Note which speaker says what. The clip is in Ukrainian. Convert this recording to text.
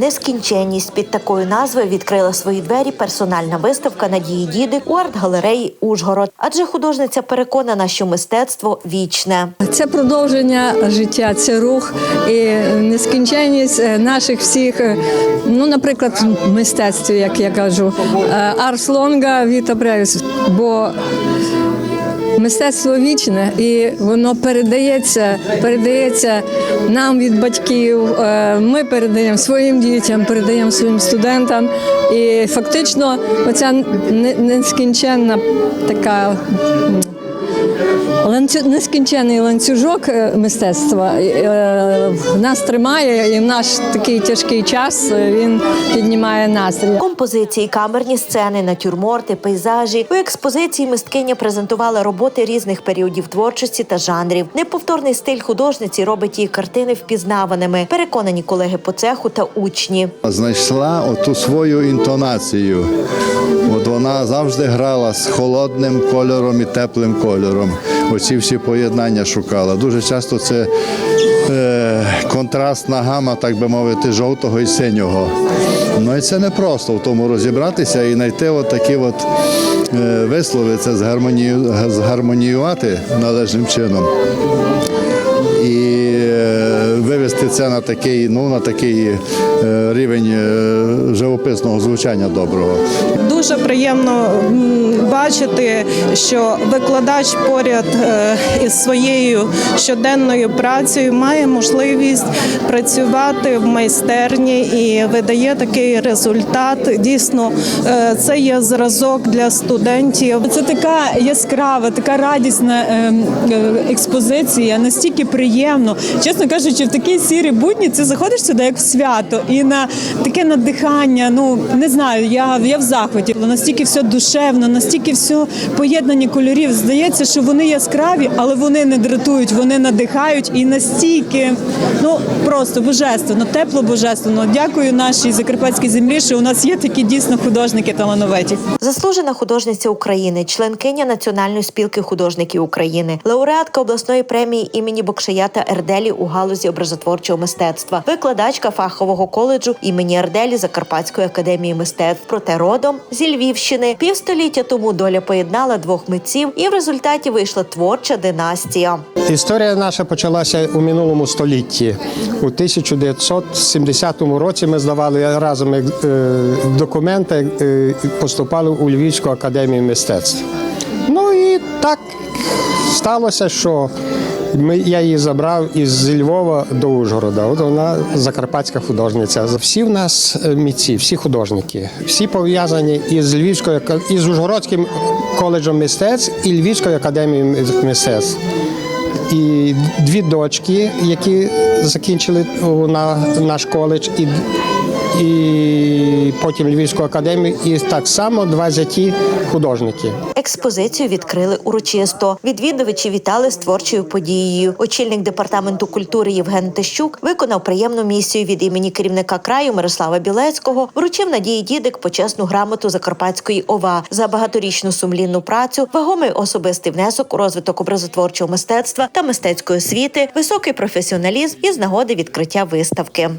Speaker 1: Нескінченність під такою назвою відкрила свої двері персональна виставка Надії Діди у арт-галереї Ужгород. Адже художниця переконана, що мистецтво вічне.
Speaker 2: Це продовження життя, це рух і нескінченність е, наших всіх, е, ну, наприклад, в мистецтві, як я кажу, е, Арс Лонга Віта Превіс, бо мистецтво вічне і воно передається, передається нам від батьків. е, Ми передаємо своїм дітям, передаємо своїм студентам. І фактично, оця нескінченна така. Ланцю... нескінчений ланцюжок е, мистецтва е, нас тримає, і в наш такий тяжкий час е, він піднімає настрій.
Speaker 1: Композиції, камерні сцени, натюрморти, пейзажі. У експозиції мисткиня презентувала роботи різних періодів творчості та жанрів. Неповторний стиль художниці робить її картини впізнаваними. Переконані колеги по цеху та учні.
Speaker 3: знайшла оту свою інтонацію. От вона завжди грала з холодним кольором і теплим кольором. Оці всі поєднання шукала. Дуже часто це е, контрастна гама, так би мовити, жовтого і синього. Ну і це не просто в тому розібратися і знайти от такі от е, вислови, це згармонію, згармоніювати належним чином і е, вивести це на такий, ну на такий е, рівень е, живописного звучання доброго.
Speaker 4: Дуже приємно бачити, що викладач поряд е, із своєю щоденною працею має можливість працювати в майстерні і видає такий результат. Дійсно, це є зразок для студентів.
Speaker 5: Це така яскрава, така радісна ем, експозиція, настільки приємно. Чесно кажучи, в такі сірі будні ти заходиш сюди як в свято, і на таке надихання. Ну не знаю, я, я в захваті. Настільки все душевно, настільки все поєднання кольорів. Здається, що вони яскраві, але вони не дратують, вони надихають і настільки ну просто божественно, тепло божественно. Дякую нашій закарпатській землі, що у нас є такі дійсно художники талановиті.
Speaker 1: Заслужена художниця України, членкиня Національної спілки художників України, лауреатка обласної премії імені Бокшаята Ерделі у галузі образотворчого мистецтва, викладачка фахового коледжу імені Ерделі Закарпатської академії мистецтв. Проте родом зі Львівщини півстоліття тому доля поєднала двох митців, і в результаті вийшла творча династія.
Speaker 6: Історія наша почалася у минулому столітті. У 1970 році ми здавали разом е, документи, е, поступали у Львівську академію мистецтв. Ну і так сталося, що ми, я її забрав із Львова до Ужгорода. От вона закарпатська художниця. Всі в нас е, митці, всі художники, всі пов'язані із Львівською із Ужгородським коледжем мистецтв і Львівською академією мистецтв. І дві дочки, які закінчили на наш коледж, і, і потім Львівську академію, і так само два зяті художники.
Speaker 1: Експозицію відкрили урочисто. Відвідувачі вітали з творчою подією. Очільник департаменту культури Євген Тищук виконав приємну місію від імені керівника краю Мирослава Білецького. Вручив Надії Дідик почесну грамоту Закарпатської ОВА за багаторічну сумлінну працю, вагомий особистий внесок у розвиток образотворчого мистецтва та мистецької освіти, високий професіоналізм із нагоди відкриття виставки.